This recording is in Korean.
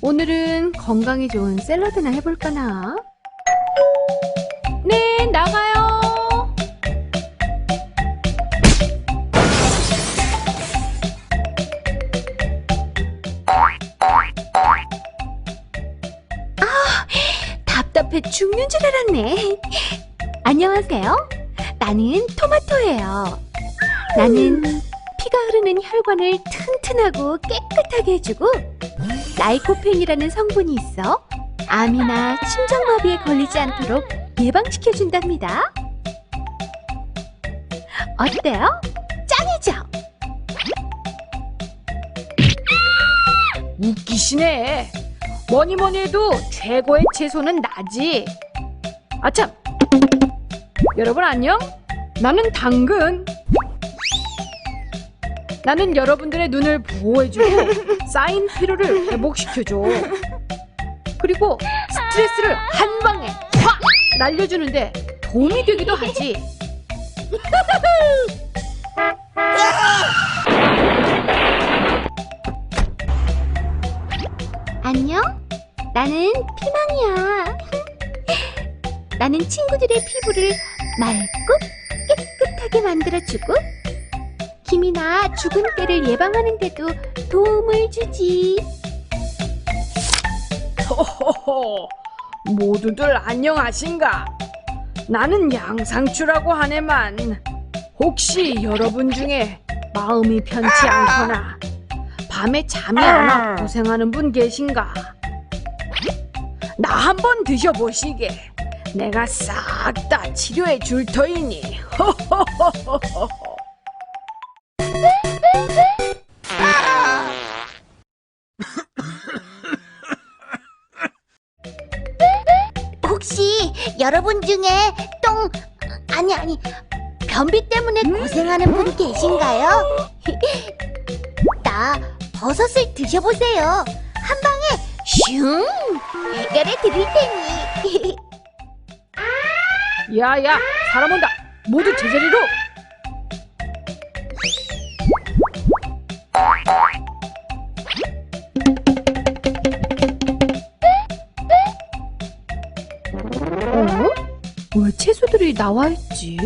오늘은 건강에 좋은 샐러드나 해볼까나? 네, 나가요. 아, 답답해 죽는 줄 알았네. 안녕하세요. 나는 토마토예요. 나는 피가 흐르는 혈관을 튼튼하고 깨끗하게 해주고 라이코펜이라는 성분이 있어 암이나 심장마비에 걸리지 않도록 예방시켜준답니다. 어때요? 짱이죠? 웃기시네. 뭐니 뭐니 해도 최고의 채소는 나지. 아참. 여러분 안녕? 나는 당근. 나는 여러분들의 눈을 보호해주고 쌓인 피로를 회복시켜줘. 그리고 스트레스를 한 방에 확 날려주는데 도움이 되기도 하지. 안녕? 나는 피망이야. 나는 친구들의 피부를 맑고 깨끗하게 만들어주고 김이나 죽은 때를 예방하는 데도 도움을 주지. 호호호. 모두들 안녕하신가? 나는 양상추라고 하네만 혹시 여러분 중에 마음이 편치 않거나 밤에 잠이 안 와 고생하는 분 계신가? 나 한번 드셔보시게. 내가 싹 다 치료해 줄 터이니. 호호호호호. 혹시 여러분 중에 똥 아니 아니 변비 때문에 고생하는 분 계신가요? 나 버섯을 드셔보세요. 한 방에 슝 해결해 드릴 테니. 야야, 사람 온다. 모두 제자리로. 왜 채소들이 나와 있지?